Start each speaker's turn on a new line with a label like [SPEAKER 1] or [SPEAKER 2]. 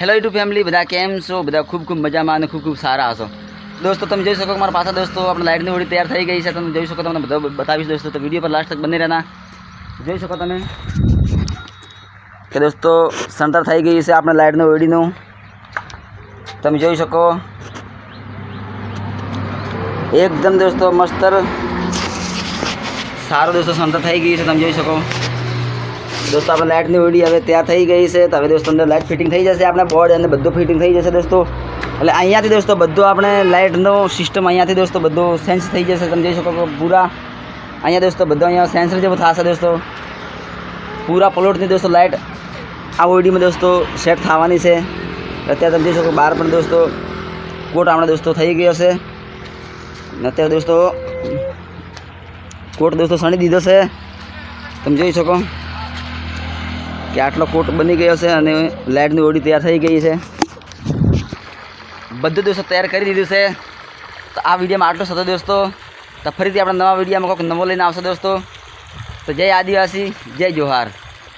[SPEAKER 1] Hello YouTube family બધા કેમ છો? બધા ખૂબ ખૂબ મજામાં અને ખૂબ ખૂબ સારા હશો દોસ્તો, તમે જોઈ શકો મારા પાછા દોસ્તો આપણે લાઇટની હોડી તૈયાર થઈ ગઈ છે. તમે જોઈ શકો, તમને બધા બતાવીશ દોસ્તો. તો વીડિયો પર લાસ્ટ તક બની રહેના. જોઈ શકો તમે કે દોસ્તો, સંતર થઈ ગઈ છે આપણે લાઇટની હોડીનું. તમે જોઈ શકો. એકદમ દોસ્તો મસ્તર સારો દોસ્તો સંતર થઈ ગઈ છે. તમે જોઈ શકો. દોસ્તો, આપણે લાઇટની ઓડી હવે ત્યાં થઈ ગઈ છે તો હવે દોસ્તો, અંદર લાઇટ ફિટિંગ થઈ જશે આપણે બોર્ડ અને બધું ફિટિંગ થઈ જશે દોસ્તો. એટલે અહીંયાથી દોસ્તો, બધું આપણે લાઇટનો સિસ્ટમ અહીંયાથી દોસ્તો, બધું સેન્સ થઈ જશે, તમે જોઈ શકો કે પૂરા. અહીંયા દોસ્તો, બધું અહીંયા સેન્સર જેવું થશે દોસ્તો. પૂરા પ્લોટની દોસ્તો લાઇટ આ ઓડીમાં દોસ્તો સેટ થવાની છે. અત્યારે તમે જોઈ શકો બહાર પણ દોસ્તો કોટ આપણે દોસ્તો થઈ ગયો છે. અત્યારે દોસ્તો કોટ દોસ્તો સણી દીધો છે. તમે જોઈ શકો. કે આટલો કોટ બની ગયો છે અને લાઇટની ઓડી તૈયાર થઈ ગઈ છે. બધું દિવસો તૈયાર કરી દીધું છે. તો આ વિડીયોમાં આટલો હતો દોસ્તો. તો ફરીથી આપણે નવા વિડીયોમાં કોઈક નવો લઈને આવશે દોસ્તો. તો જય આદિવાસી, જય જોહાર.